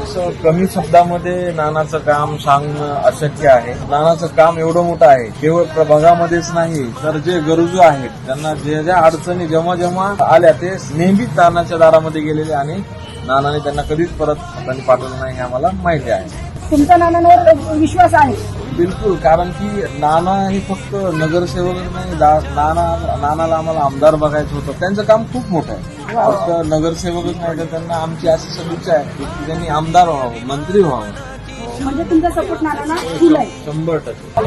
तसं कमी शब्दामध्ये नानाचं काम सांगणं अशक्य आहे. नानाचं काम एवढं मोठं आहे केवळ प्रभागामध्येच नाही तर जे गरजू आहेत त्यांना जे ज्या अडचणी जेव्हा जेव्हा आल्या ते नेहमीच नानाच्या दारामध्ये गेलेले आणि नानाने त्यांना कधीच परत हाताने पाठवलं नाही हे आम्हाला माहिती आहे. तुमचा नानांवर विश्वास आहे? बिलकुल कारण की नाना हे फक्त नगरसेवक नाही नाना नानाला आम्हाला आमदार बघायचं होतं. त्यांचं काम खूप मोठं आहे. फक्त नगरसेवकच नाही तर त्यांना आमची अशी सदिच्छा आहे की त्यांनी आमदार व्हावं मंत्री व्हावं. म्हणजे तुमचा सपोर्ट नानांना फुल आहे. शंभर टक्के.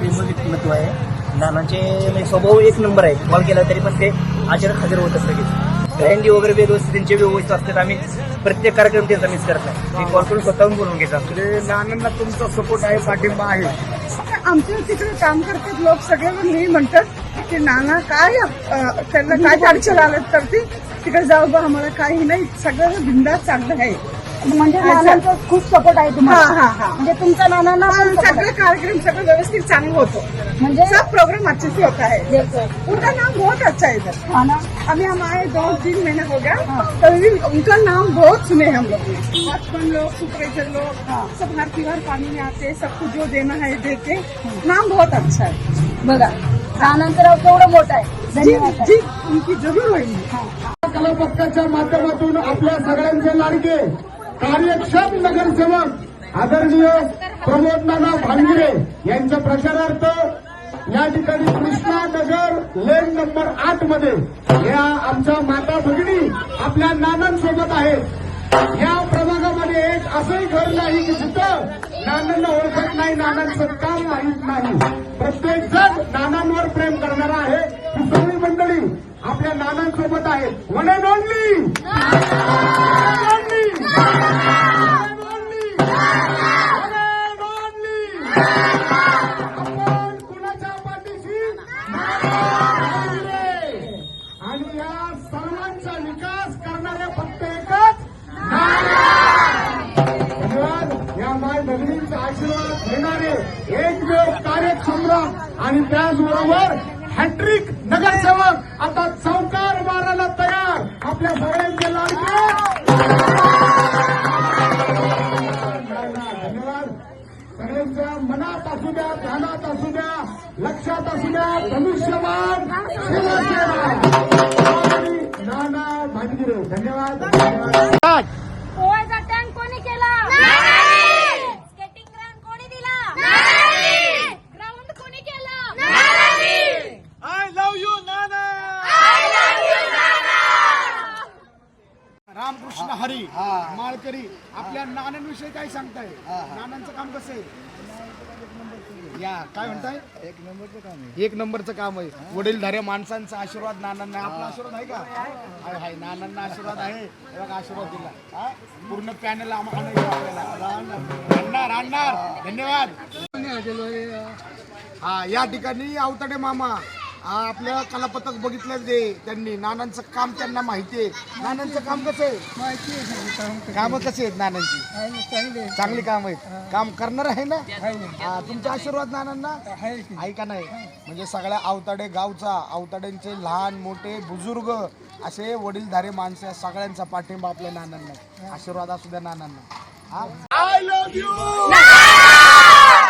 म्हणजे व्यक्तिमत्व आहे. नानांचे म्हणजे स्वभाव एक नंबर आहे. कॉल केला तरी पण ते अचानक हजर होत असतं लगेच दहंडी वगैरे व्यवस्थित त्यांचे व्यवस्थित असतात. आम्ही प्रत्येक कार्यक्रम त्यांचा मिस करत नाही. ते कॉल करून स्वतःहून बोलून घेतात म्हणजे नानांना तुमचा सपोर्ट आहे पाठिंबा आहे. आमच्या तिकडे काम करतात लोक सगळे नेहमी म्हणतात की नाना काय अं, त्यांना काय अडचण आलं तर ती? तिकडे जाऊ बा आम्हाला काही नाही. सगळं बिंदास चांगलं आहे. म्हणजे नानांचा खूप सपोर्ट आहे हा तुम्हाला. हा हा म्हणजे तुमचा नानांना पण support. सगळे कार्यक्रम सगळं व्यवस्थित चांगलं होतं. म्हणजे सब प्रोग्राम अच्छे से होता है. उनका नाम बहुत अच्छा है इधर. हा ना? अभी हम आए दो तीन महीने हो। गया तभी भी उनका नाम बहुत सुने हम लोग ने। बचपन लोग सुपरवाइजर लोग सब हर त्योहार पानी में आते सबको जो देना है देते नाम बहुत अच्छा है। बघा नानांचं नाव केवढं मोठं आहे. जी धन्यवाद जी उनकी जरूर होगी कला पथकाच्या माध्यमातून आपल्या सगळ्यांचे लाडके कार्यक्षम नगरसेवक आदरणीय प्रमोद नाना भांगिरे यांच्या प्रचारार्थ या ठिकाणी कृष्णा नगर लेन नंबर आठमध्ये या आमच्या माता भगिनी आपल्या नानांसोबत आहेत. या प्रभागामध्ये एक असंही घर नाही की जिथं नानांना ओळखत नाही नानांचं काम माहीत नाही. प्रत्येक जण नानांवर प्रेम करणारा आहे. ही सगळी मंडळी आपल्या नानांसोबत आहेत. वन अँड ओनली आणि या सर्वांचा विकास करणारे फक्त एकच या माय भगिनींचा आशीर्वाद घेणारे एकमेव कार्यक्षमराम आणि त्याचबरोबर हॅट्रिक नगरसेवक आता चौकार मारायला तयार. आपल्या सगळ्यांचे लाडके माळकरी आपल्या नानांविषयी काय सांगताय? नानांचं काम कसं आहे? या. काय म्हणताय? एक नंबरचं काम आहे. एक नंबरचं काम आहे. वडीलधाऱ्या माणसांचा आशीर्वाद नानांना. आपला आशीर्वाद आहे का? आहे नानांना आशीर्वाद आहे. बघा आशीर्वाद दिला? पूर्ण पॅनल आम्हाला आपल्याला आणणार आणणार धन्यवाद. हा. या ठिकाणी अवताडे मामा. आपलं कलापथक बघितलं ते त्यांनी. नानांचं काम त्यांना माहिती आहे. नानांचं काम कसं आहे? माहिती आहे काम कसे आहेत नानांची? चांगली काम आहेत. काम करणार आहे ना? हा, तुमचा आशीर्वाद नानांना? आहे का. नाही? म्हणजे सगळ्या अवताडे गावचा अवताड्यांचे लहान मोठे बुजुर्ग असे वडीलधारे माणसं या सगळ्यांचा पाठिंबा आपल्या नानांना आशीर्वाद असू द्या नानांना. I love you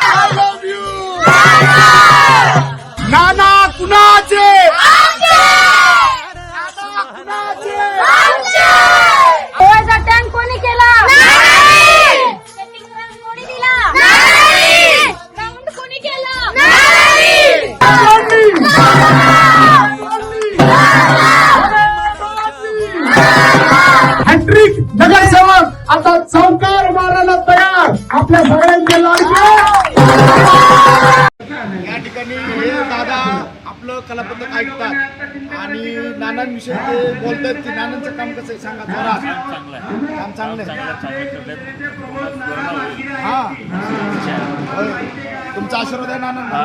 I love you नाना! आपलं कलापथक ऐकतात. आणि नानांविषयी ते बोलतात की नानांचं काम कसं आहे? सांगा जरा. काम चांगलं आहे. हा. होय. तुमचा आशीर्वाद आहे नानांना?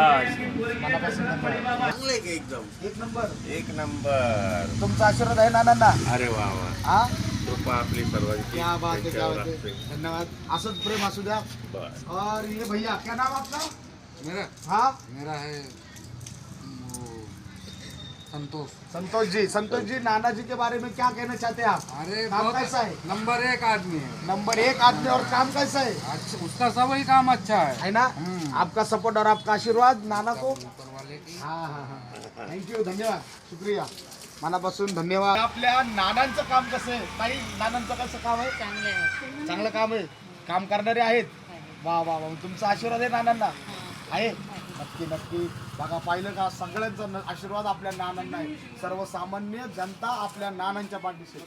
मनापासून धन्यवाद. एक नंबर. एक नंबर. तुमचा आशीर्वाद आहे नानांना? अरे वा वा. हा? कृपा आपली सर्वांची. क्या बात है क्या त्यांच्यावर बात है. असते. धन्यवाद. असंच प्रेम असू द्या. बस. और ये भैया क्या नाम आपका? मेरा। हाँ? मेरा है संतोष। संतोष जी संतोष जी नाना जी के बारे में क्या कहना चाहते हैं आप? अरे काम बहुत कैसा है? नंबर एक आदमी है। नंबर एक आदमी और काम कैसा है? अच्छा उसका सब ही काम अच्छा है। है ना? आपका सपोर्ट और आपका आशीर्वाद नाना को? हा हा हा। थँक्यू धन्यवाद। शुक्रिया। मनापासून धन्यवाद। आपल्या नानांचं काम कसं आहे? ताई नानांचं कसं काम आहे? चांगलं काम आहे. काम करणारे आहेत? वा वा वा. तुमचा आशीर्वाद आहे नानांना? आहे? नक्की नक्की. बघा पाहिलं का? सगळ्यांचा न- आशीर्वाद आपल्या नानांना आहे. सर्वसामान्य जनता आपल्या नानांच्या पाठीशी